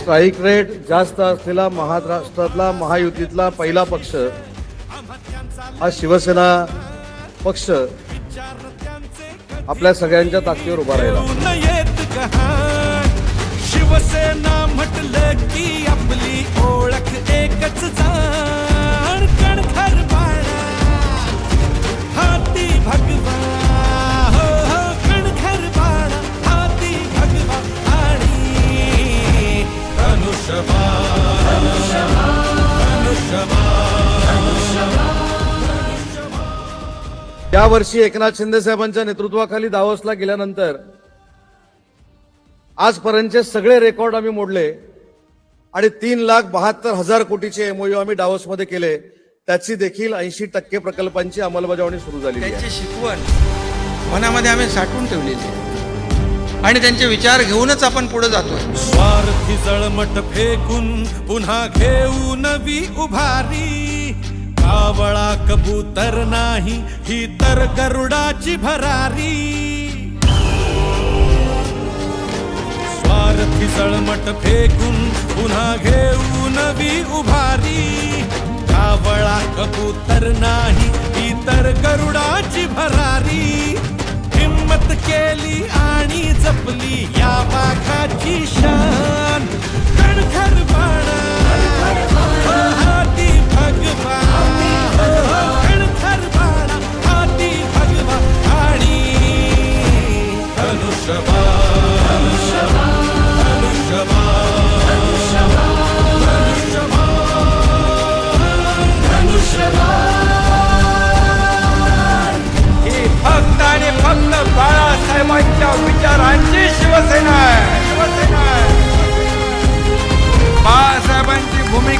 Strike rate जास्त असलेला महाराष्ट्रातला महायुतीतला पहिला पक्ष हा शिवसेना पक्ष आपल्या सगळ्यांच्या ताकदीवर उभा राहिला. शिवसेना म्हटलं यावर्षी एकनाथ शिंदे साहेबांच्या नेतृत्वाखाली दावोसला गेल्यानंतर आजपर्यंतचे सगळे रेकॉर्ड आम्ही मोडले आणि तीन लाख बहात्तर हजार कोटीचे एमओयू आम्ही डावोसमध्ये केले. त्याची देखील ऐंशी टक्के प्रकल्पांची अंमलबजावणी सुरू झाली आहे. त्यांची शिकवण मनामध्ये आम्ही साठवून ठेवलेली आहे. आणि त्यांचे विचार घेऊनच आपण पुढे जातोय. स्वार्थी जळमट फेकून पुन्हा घेऊ नवी उभारी. कबूतर नाही ही तर गरुडाची भरारी. स्वार्थी जळमट फेकून पुन्हा घेऊ नवी उभारी. कावळा कबूतर नाही ही तर गरुडाची भरारी. हिम्मत केली आणि जपली या वाघाची शा